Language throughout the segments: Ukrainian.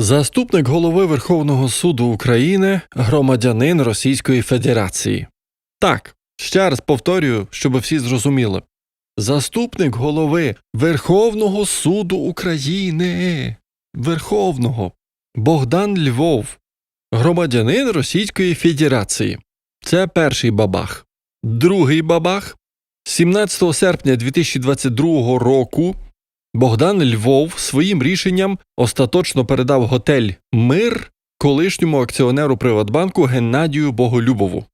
Заступник голови Верховного суду України, громадянин Російської Федерації. Так, ще раз повторюю, щоб всі зрозуміли. Заступник голови Верховного суду України. Верховного Богдан Львов, громадянин Російської Федерації. Це перший бабах. Другий бабах 17 серпня 2022 року Богдан Львов своїм рішенням остаточно передав готель Мир колишньому акціонеру Приватбанку Геннадію Боголюбову.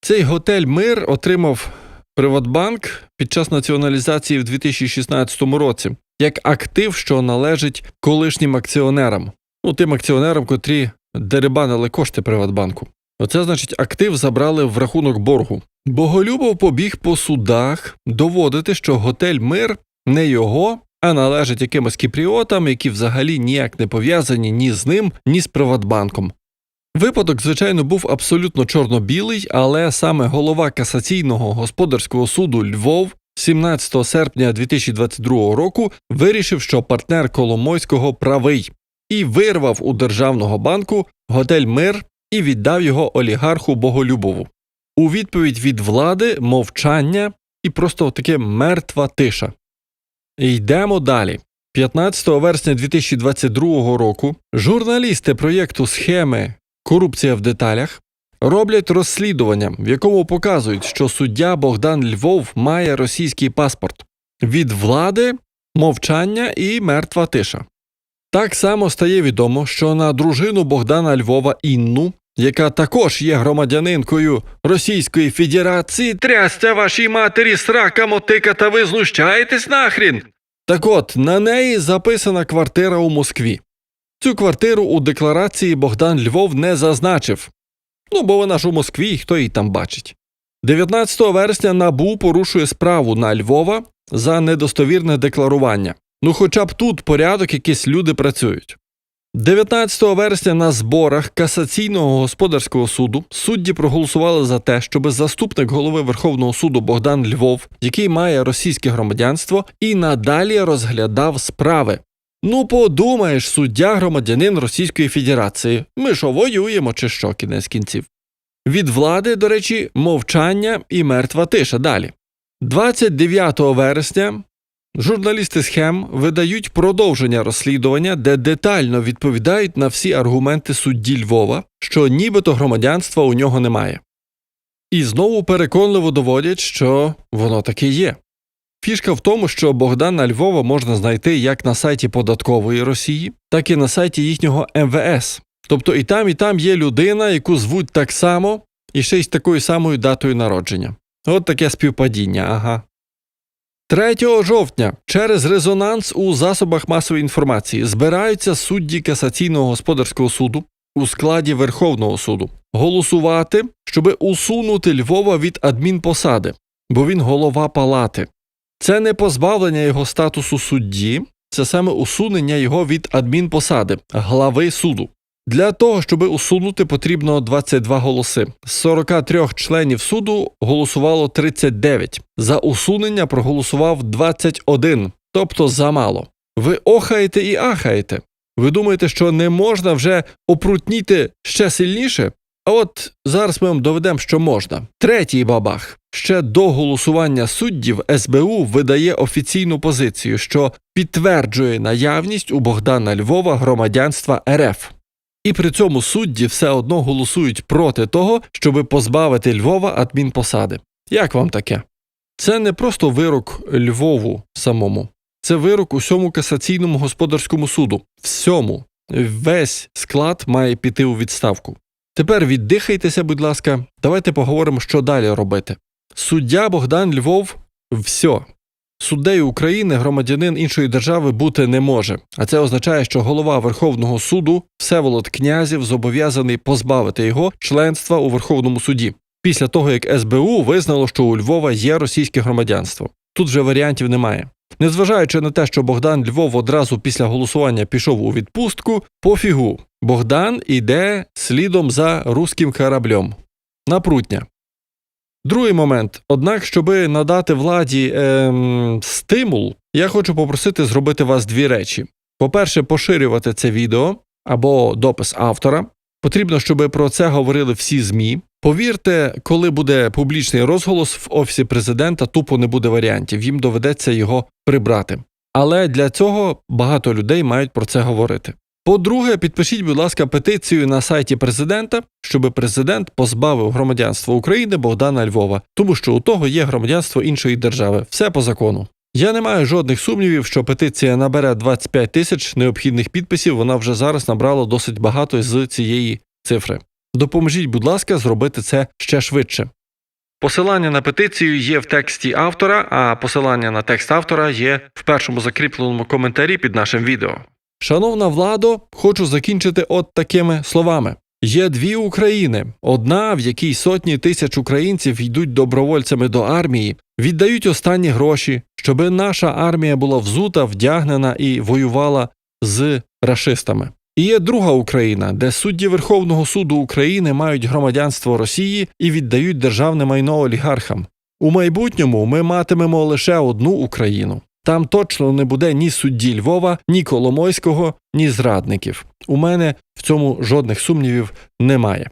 Цей готель Мир отримав Приватбанк під час націоналізації в 2016 році як актив, що належить колишнім акціонерам, ну тим акціонерам, котрі дерибанили кошти Приватбанку. Оце значить, актив забрали в рахунок боргу. Боголюбов побіг по судах доводити, що готель Мир не його, а належить якимось кіпріотам, які взагалі ніяк не пов'язані ні з ним, ні з Приватбанком. Випадок, звичайно, був абсолютно чорно-білий, але саме голова касаційного господарського суду Львов 17 серпня 2022 року вирішив, що партнер Коломойського правий, і вирвав у державного банку готель Мир і віддав його олігарху Боголюбову. У відповідь від влади мовчання і просто таке мертва тиша. Йдемо далі. 15 вересня 2022 року журналісти проєкту схеми Корупція в деталях роблять розслідування, в якому показують, що суддя Богдан Львов має російський паспорт. Від влади мовчання і мертва тиша. Так само стає відомо, що на дружину Богдана Львова Інну, яка також є громадянинкою Російської Федерації, трясця вашій матері срака мотика, та ви знущаєтесь нахрін. Так от, на неї записана квартира у Москві. Цю квартиру у декларації Богдан Львов не зазначив. Ну, бо вона ж у Москві, і хто її там бачить. 19 вересня НАБУ порушує справу на Львова за недостовірне декларування. Ну, хоча б тут порядок, якісь люди працюють. 19 вересня на зборах касаційного господарського суду судді проголосували за те, щоб заступник голови Верховного суду Богдан Львов, який має російське громадянство, і надалі розглядав справи. Ну, подумаєш, суддя громадянин Російської Федерації. Ми що воюємо чи що кінець кінців. Від влади, до речі, мовчання і мертва тиша далі. 29 вересня журналісти схем видають продовження розслідування, де детально відповідають на всі аргументи судді Львова, що нібито громадянства у нього немає. І знову переконливо доводять, що воно таки є. Фішка в тому, що Богдана Львова можна знайти як на сайті податкової Росії, так і на сайті їхнього МВС. Тобто і там, і там є людина, яку звуть так само, і ще й з такою самою датою народження. От таке співпадіння, ага. 3 жовтня через резонанс у засобах масової інформації збираються судді касаційного господарського суду у складі Верховного суду голосувати, щоб усунути Львова від адмінпосади, бо він голова палати. Це не позбавлення його статусу судді, це саме усунення його від адмінпосади, глави суду. Для того, щоб усунути, потрібно 22 голоси. З 43 членів суду голосувало 39. За усунення проголосував 21, тобто замало. Ви охаєте і ахаєте. Ви думаєте, що не можна вже опрутніти ще сильніше? А от зараз ми вам доведемо, що можна. Третій бабах. Ще до голосування суддів СБУ видає офіційну позицію, що підтверджує наявність у Богдана Львова громадянства РФ. І при цьому судді все одно голосують проти того, щоб позбавити Львова адмінпосади. Як вам таке? Це не просто вирок Львову самому, це вирок усьому касаційному господарському суду. Всьому. Весь склад має піти у відставку. Тепер віддихайтеся, будь ласка, давайте поговоримо, що далі робити. Суддя Богдан Львов все. Суддею України громадянин іншої держави бути не може, а це означає, що голова Верховного суду Всеволод Князів зобов'язаний позбавити його членства у Верховному суді після того, як СБУ визнало, що у Львова є російське громадянство. Тут вже варіантів немає. Незважаючи на те, що Богдан Львов одразу після голосування пішов у відпустку, пофігу. Богдан іде слідом за руським кораблем. На прутня. Другий момент. Однак, щоби надати владі ем, стимул, я хочу попросити зробити вас дві речі: по-перше, поширювати це відео, або допис автора. Потрібно, щоб про це говорили всі ЗМІ. Повірте, коли буде публічний розголос в офісі президента, тупо не буде варіантів. Їм доведеться його прибрати. Але для цього багато людей мають про це говорити. По-друге, підпишіть, будь ласка, петицію на сайті президента, щоб президент позбавив громадянства України Богдана Львова, тому що у того є громадянство іншої держави. Все по закону. Я не маю жодних сумнівів, що петиція набере 25 тисяч необхідних підписів. Вона вже зараз набрала досить багато з цієї цифри. Допоможіть, будь ласка, зробити це ще швидше. Посилання на петицію є в тексті автора, а посилання на текст автора є в першому закріпленому коментарі під нашим відео. Шановна владо, хочу закінчити от такими словами. Є дві України: одна, в якій сотні тисяч українців йдуть добровольцями до армії, віддають останні гроші, щоби наша армія була взута, вдягнена і воювала з рашистами. І є друга Україна, де судді Верховного суду України мають громадянство Росії і віддають державне майно олігархам. У майбутньому ми матимемо лише одну Україну. Там точно не буде ні судді Львова, ні Коломойського, ні зрадників. У мене в цьому жодних сумнівів немає.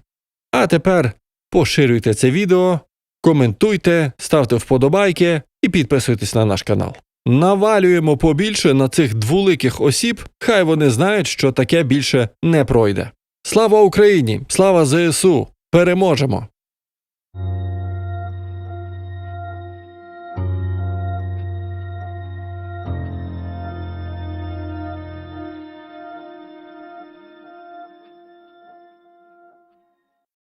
А тепер поширюйте це відео, коментуйте, ставте вподобайки і підписуйтесь на наш канал. Навалюємо побільше на цих двуликих осіб, хай вони знають, що таке більше не пройде. Слава Україні! Слава ЗСУ! Переможемо!